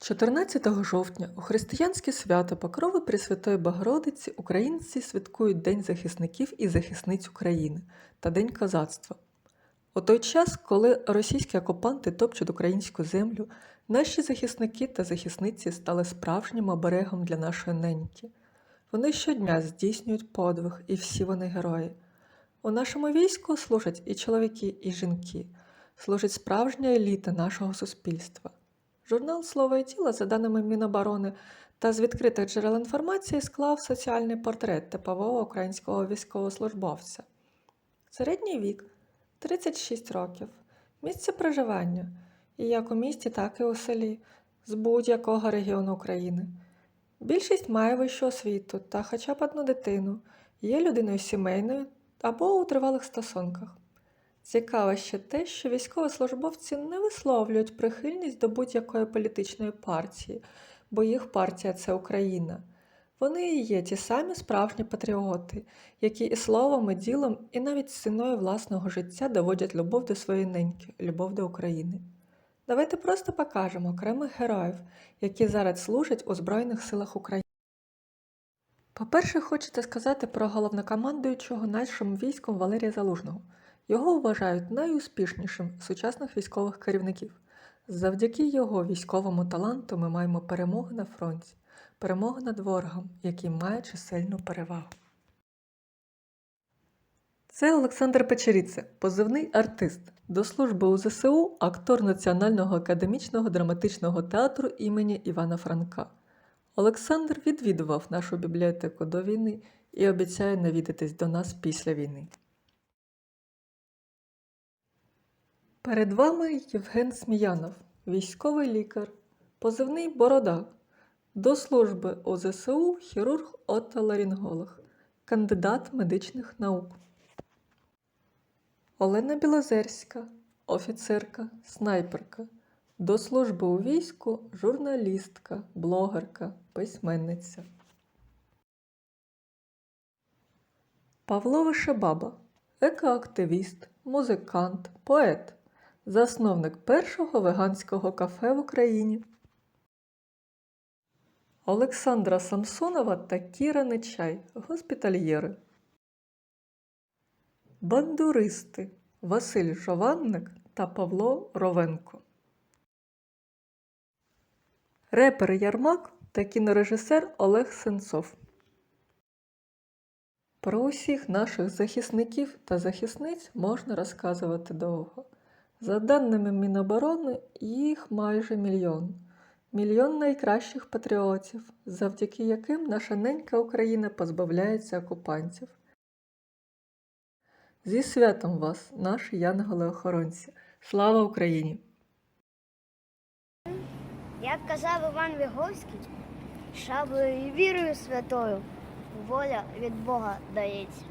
14 жовтня у християнське свято Покрови Пресвятої Богородиці українці святкують День захисників і захисниць України та День козацтва. У той час, коли російські окупанти топчуть українську землю, наші захисники та захисниці стали справжнім оберегом для нашої неньки. Вони щодня здійснюють подвиг, і всі вони герої. У нашому війську служать і чоловіки, і жінки, служить справжня еліта нашого суспільства. Журнал Слово і тіло, за даними Міноборони та з відкритих джерел інформації, склав соціальний портрет типового українського військовослужбовця. Середній вік 36 років, місце проживання і як у місті, так і у селі, з будь-якого регіону України. Більшість має вищу освіту та хоча б одну дитину, є людиною сімейною або у тривалих стосунках. Цікаво ще те, що військовослужбовці не висловлюють прихильність до будь-якої політичної партії, бо їх партія це Україна. Вони і є ті самі справжні патріоти, які і словом, і ділом, і навіть ціною власного життя доводять любов до своєї неньки, любов до України. Давайте просто покажемо окремих героїв, які зараз служать у Збройних силах України. По-перше, хочеться сказати про головнокомандуючого нашим військом Валерія Залужного. Його вважають найуспішнішим сучасних військових керівників. Завдяки його військовому таланту ми маємо перемогу на фронті, перемогу над ворогом, який має чисельну перевагу. Це Олександр Печеріце, позивний артист. До служби у ЗСУ актор Національного академічного драматичного театру імені Івана Франка. Олександр відвідував нашу бібліотеку до війни і обіцяє навідатись до нас після війни. Перед вами Євген Сміянов, військовий лікар, позивний Борода, до служби у ЗСУ хірург отоларинголог, кандидат медичних наук. Олена Білозерська, офіцерка, снайперка. До служби у війську журналістка, блогерка, письменниця. Павло Вишебаба, екоактивіст, музикант, поет, засновник першого веганського кафе в Україні. Олександра Самсонова та Кіра Нечай, госпітальєри. Бандуристи Василь Жованник та Павло Ровенко. Репер Ярмак та кінорежисер Олег Сенцов. Про усіх наших захисників та захисниць можна розказувати довго. За даними Міноборони, їх майже мільйон. Мільйон найкращих патріотів, завдяки яким наша ненька Україна позбавляється окупантів. Зі святом вас, наші янголи-охоронці! Слава Україні! Як казав Іван Віговський, шаблею і вірою святою воля від Бога дається.